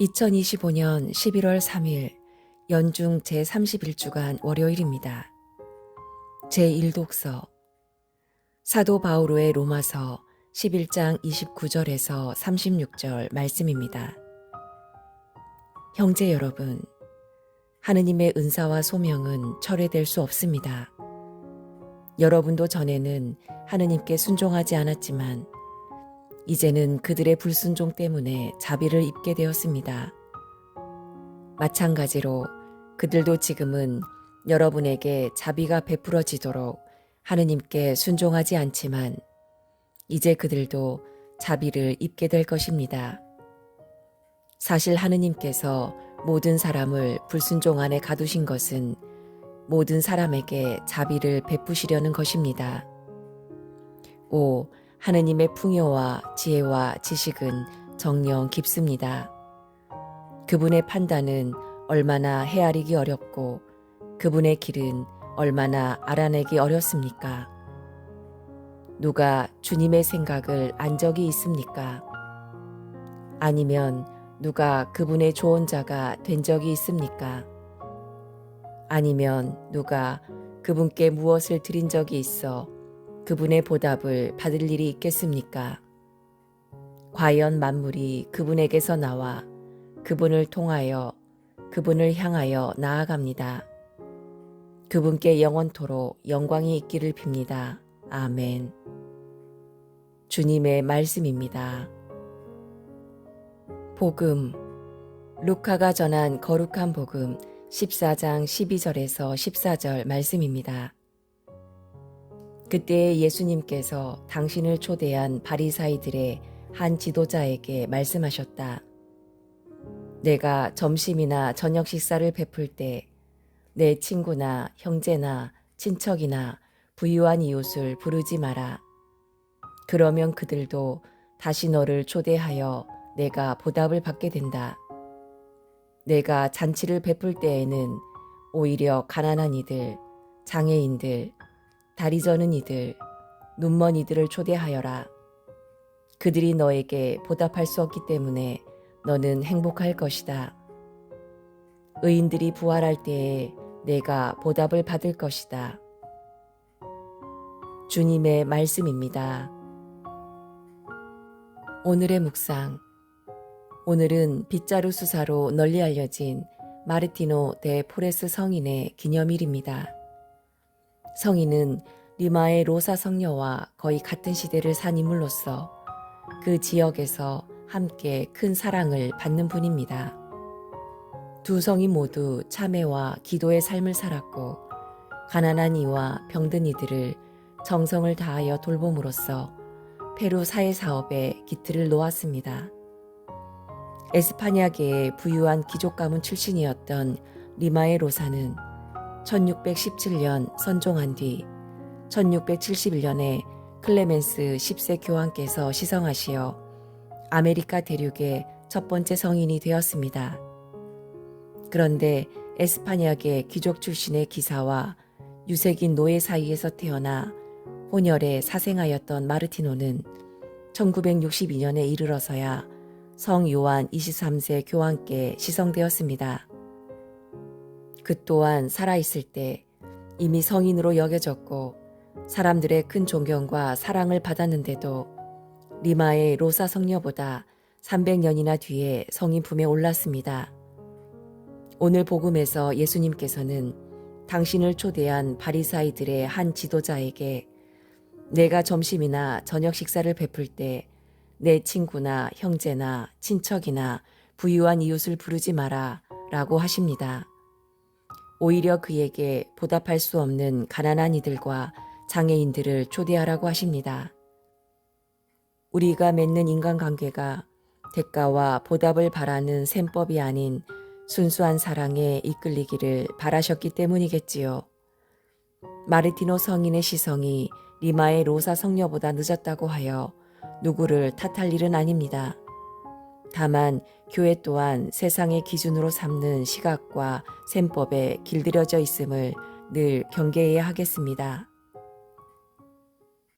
2025년 11월 3일 연중 제31주간 월요일입니다. 제1독서 사도 바오로의 로마서 11장 29절에서 36절 말씀입니다. 형제 여러분, 하느님의 은사와 소명은 철회될 수 없습니다. 여러분도 전에는 하느님께 순종하지 않았지만 이제는 그들의 불순종 때문에 자비를 입게 되었습니다. 마찬가지로 그들도 지금은 여러분에게 자비가 베풀어지도록 하느님께 순종하지 않지만 이제 그들도 자비를 입게 될 것입니다. 사실 하느님께서 모든 사람을 불순종 안에 가두신 것은 모든 사람에게 자비를 베푸시려는 것입니다. 오, 하느님의 풍요와 지혜와 지식은 정령 깊습니다. 그분의 판단은 얼마나 헤아리기 어렵고 그분의 길은 얼마나 알아내기 어렵습니까? 누가 주님의 생각을 안 적이 있습니까? 아니면 누가 그분의 조언자가 된 적이 있습니까? 아니면 누가 그분께 무엇을 드린 적이 있어 그분의 보답을 받을 일이 있겠습니까? 과연 만물이 그분에게서 나와 그분을 통하여 그분을 향하여 나아갑니다. 그분께 영원토록 영광이 있기를 빕니다. 아멘. 주님의 말씀입니다. 복음. 루카가 전한 거룩한 복음 14장 12절에서 14절 말씀입니다. 그때 예수님께서 당신을 초대한 바리사이들의 한 지도자에게 말씀하셨다. 내가 점심이나 저녁 식사를 베풀 때 내 친구나 형제나 친척이나 부유한 이웃을 부르지 마라. 그러면 그들도 다시 너를 초대하여 내가 보답을 받게 된다. 내가 잔치를 베풀 때에는 오히려 가난한 이들, 장애인들, 다리 저는 이들, 눈먼 이들을 초대하여라. 그들이 너에게 보답할 수 없기 때문에 너는 행복할 것이다. 의인들이 부활할 때에 내가 보답을 받을 것이다. 주님의 말씀입니다. 오늘의 묵상. 오늘은 빗자루 수사로 널리 알려진 마르티노 데 포레스 성인의 기념일입니다. 성인은 리마의 로사 성녀와 거의 같은 시대를 산 인물로서 그 지역에서 함께 큰 사랑을 받는 분입니다. 두 성이 모두 참회와 기도의 삶을 살았고 가난한 이와 병든 이들을 정성을 다하여 돌봄으로써 페루 사회 사업에 기틀을 놓았습니다. 에스파냐계의 부유한 귀족 가문 출신이었던 리마의 로사는 1617년 선종한 뒤 1671년에 클레멘스 10세 교황께서 시성하시어 아메리카 대륙의 첫 번째 성인이 되었습니다. 그런데 에스파냐계 귀족 출신의 기사와 유색인 노예 사이에서 태어나 혼혈에 사생하였던 마르티노는 1962년에 이르러서야 성 요한 23세 교황께 시성되었습니다. 그 또한 살아있을 때 이미 성인으로 여겨졌고 사람들의 큰 존경과 사랑을 받았는데도 리마의 로사 성녀보다 300년이나 뒤에 성인 품에 올랐습니다. 오늘 복음에서 예수님께서는 당신을 초대한 바리사이들의 한 지도자에게 내가 점심이나 저녁 식사를 베풀 때 내 친구나 형제나 친척이나 부유한 이웃을 부르지 마라 라고 하십니다. 오히려 그에게 보답할 수 없는 가난한 이들과 장애인들을 초대하라고 하십니다. 우리가 맺는 인간관계가 대가와 보답을 바라는 셈법이 아닌 순수한 사랑에 이끌리기를 바라셨기 때문이겠지요. 마르티노 성인의 시성이 리마의 로사 성녀보다 늦었다고 하여 누구를 탓할 일은 아닙니다. 다만 교회 또한 세상의 기준으로 삼는 시각과 셈법에 길들여져 있음을 늘 경계해야 하겠습니다.